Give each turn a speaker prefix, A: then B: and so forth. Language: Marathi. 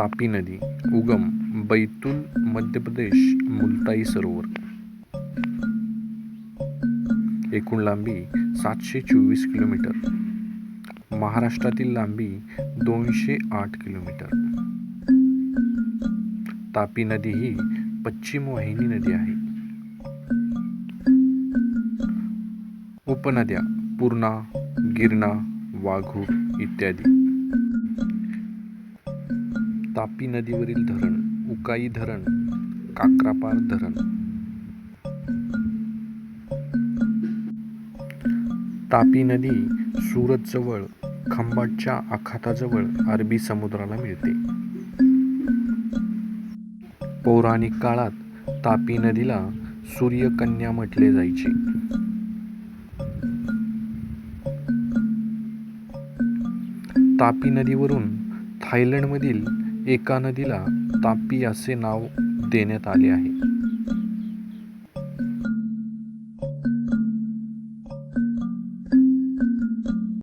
A: तापी नदी उगम बैतूल मध्य प्रदेश मुलताई सरोवर. एकूण लांबी सातशे चोवीस किलोमीटर. महाराष्ट्रातील लांबी दोनशे आठ किलोमीटर. तापी नदी ही पश्चिम वाहिनी नदी आहे. उपनद्या पूर्णा गिरणा वाघू इत्यादी. तापी नदीवरील धरण उकाई धरण काक्रापार धरण. तापी नदी सुरतजवळ खंबाटच्या आखाताजवळ अरबी समुद्राला मिळते. पौराणिक काळात तापी नदीला सूर्यकन्या म्हटले जायचे. तापी नदीवरून थायलंडमधील एका नदीला तापी असे नाव देण्यात आले आहे.